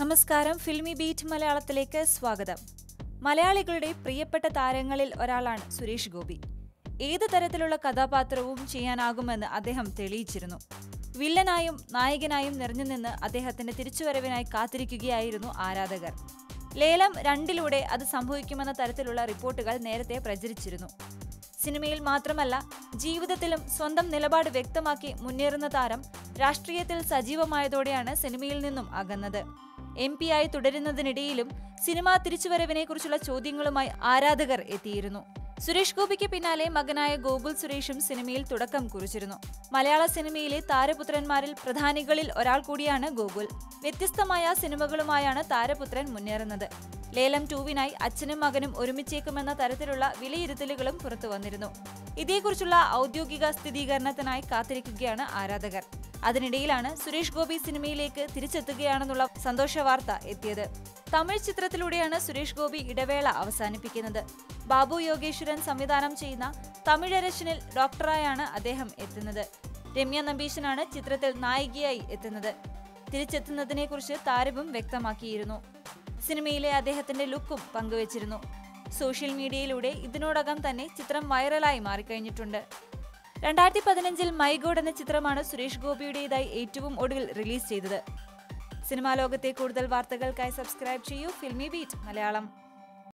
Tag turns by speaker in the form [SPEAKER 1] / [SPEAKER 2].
[SPEAKER 1] നമസ്കാരം. Filmy beat മലയാളത്തിലേക്ക് സ്വാഗതം. മലയാളികളുടെ പ്രിയപ്പെട്ട താരങ്ങളിൽ ഒരാളാണ് സുരേഷ് ഗോപി. ഏത് തരത്തിലുള്ള കഥാപാത്രവും ചെയ്യാനാകുമെന്ന് അദ്ദേഹം തെളിയിച്ചിരുന്നു. വില്ലനായും നായകനായും നിറഞ്ഞുനിന്ന് അദ്ദേഹത്തിന്റെ തിരിച്ചുവരവിനായി കാത്തിരിക്കുകയായിരുന്നു ആരാധകർ. ലേലം രണ്ടിലൂടെ അത് സംഭവിക്കുമെന്ന തരത്തിലുള്ള റിപ്പോർട്ടുകൾ നേരത്തെ പ്രചരിച്ചിരുന്നു. സിനിമയിൽ മാത്രമല്ല ജീവിതത്തിലും സ്വന്തം നിലപാട് വ്യക്തമാക്കി മുന്നേറുന്ന താരം രാഷ്ട്രീയത്തിൽ സജീവമായതോടെയാണ് സിനിമയിൽ നിന്നും അകന്നത്. എം ആയി തുടരുന്നതിനിടയിലും സിനിമാ തിരിച്ചുവരവിനെക്കുറിച്ചുള്ള ചോദ്യങ്ങളുമായി ആരാധകർ എത്തിയിരുന്നു. സുരേഷ് ഗോപിക്ക് പിന്നാലെ മകനായ ഗോകുൽ സുരേഷും സിനിമയിൽ തുടക്കം കുറിച്ചിരുന്നു. മലയാള സിനിമയിലെ താരപുത്രന്മാരിൽ പ്രധാനികളിൽ ഒരാൾ കൂടിയാണ് ഗോകുൽ. വ്യത്യസ്തമായ സിനിമകളുമായാണ് താരപുത്രൻ മുന്നേറുന്നത്. ലേലം ടൂവിനായി അച്ഛനും മകനും ഒരുമിച്ചേക്കുമെന്ന തരത്തിലുള്ള വിലയിരുത്തലുകളും പുറത്തു വന്നിരുന്നു. ഇതേക്കുറിച്ചുള്ള ഔദ്യോഗിക സ്ഥിരീകരണത്തിനായി കാത്തിരിക്കുകയാണ് ആരാധകർ. അതിനിടയിലാണ് സുരേഷ് ഗോപി സിനിമയിലേക്ക് തിരിച്ചെത്തുകയാണെന്നുള്ള സന്തോഷ വാർത്ത എത്തിയത്. തമിഴ് ചിത്രത്തിലൂടെയാണ് സുരേഷ് ഗോപി ഇടവേള അവസാനിപ്പിക്കുന്നത്. ബാബു യോഗേശ്വരൻ സംവിധാനം ചെയ്യുന്ന തമിഴരശനിൽ ഡോക്ടറായാണ് അദ്ദേഹം എത്തുന്നത്. രമ്യ നമ്പീശനാണ് ചിത്രത്തിൽ നായികയായി എത്തുന്നത്. തിരിച്ചെത്തുന്നതിനെക്കുറിച്ച് താരവും വ്യക്തമാക്കിയിരുന്നു. സിനിമയിലെ അദ്ദേഹത്തിന്റെ ലുക്കും പങ്കുവച്ചിരുന്നു. സോഷ്യൽ മീഡിയയിലൂടെ ഇതിനോടകം തന്നെ ചിത്രം വൈറലായി മാറിക്കഴിഞ്ഞിട്ടുണ്ട്. രണ്ടായിരത്തി പതിനഞ്ചിൽ മൈഗോഡ് എന്ന ചിത്രമാണ് സുരേഷ് ഗോപിയുടേതായി ഏറ്റവും ഒടുവിൽ റിലീസ് ചെയ്തത്. സിനിമാ ലോകത്തെ കൂടുതൽ വാർത്തകൾക്കായി സബ്സ്ക്രൈബ് ചെയ്യൂ ഫിൽമി ബീറ്റ് മലയാളം.